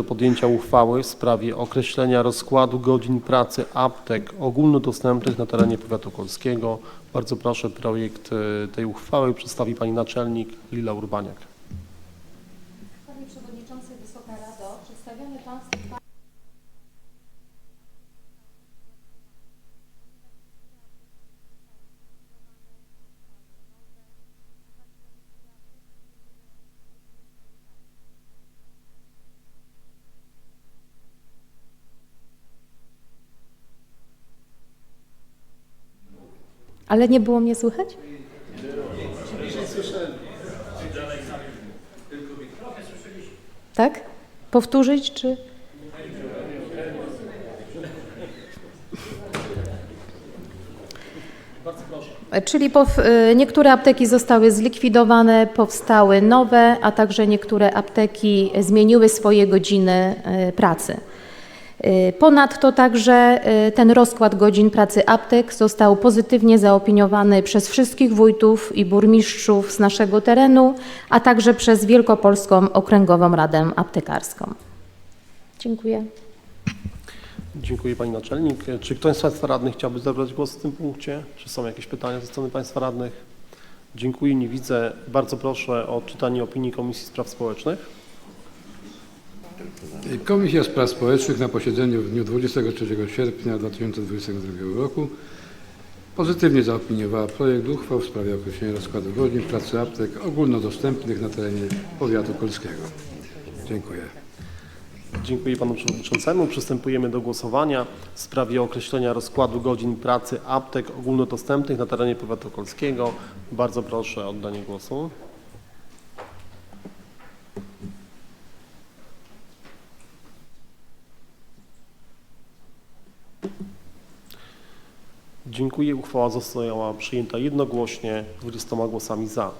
do podjęcia uchwały w sprawie określenia rozkładu godzin pracy aptek ogólnodostępnych na terenie powiatu kolskiego. Bardzo proszę, projekt e, tej uchwały przedstawi Pani Naczelnik Lila Urbaniak. Panie Przewodniczący, Wysoka Rado, przedstawiony Państwu Ale nie było mnie słychać? Tak? Powtórzyć czy? Czyli y, niektóre apteki zostały zlikwidowane, powstały nowe, a także niektóre apteki zmieniły swoje godziny y, pracy. Y, Ponadto także y, ten rozkład godzin pracy aptek został pozytywnie zaopiniowany przez wszystkich wójtów i burmistrzów z naszego terenu, a także przez Wielkopolską Okręgową Radę Aptekarską. Dziękuję. Dziękuję Pani Naczelnik. Czy ktoś z Państwa radnych chciałby zabrać głos w tym punkcie? Czy są jakieś pytania ze strony Państwa radnych? Dziękuję, nie widzę. Bardzo proszę o odczytanie opinii Komisji Spraw Społecznych. Komisja Spraw Społecznych na posiedzeniu w dniu 23 sierpnia 2022 roku pozytywnie zaopiniowała projekt uchwał w sprawie określenia rozkładu godzin pracy aptek ogólnodostępnych na terenie powiatu kolskiego. Dziękuję. Dziękuję Panu Przewodniczącemu. Przystępujemy do głosowania w sprawie określenia rozkładu godzin pracy aptek ogólnodostępnych na terenie powiatu kolskiego. Bardzo proszę o oddanie głosu. Dziękuję. Uchwała została przyjęta jednogłośnie 20 głosami za.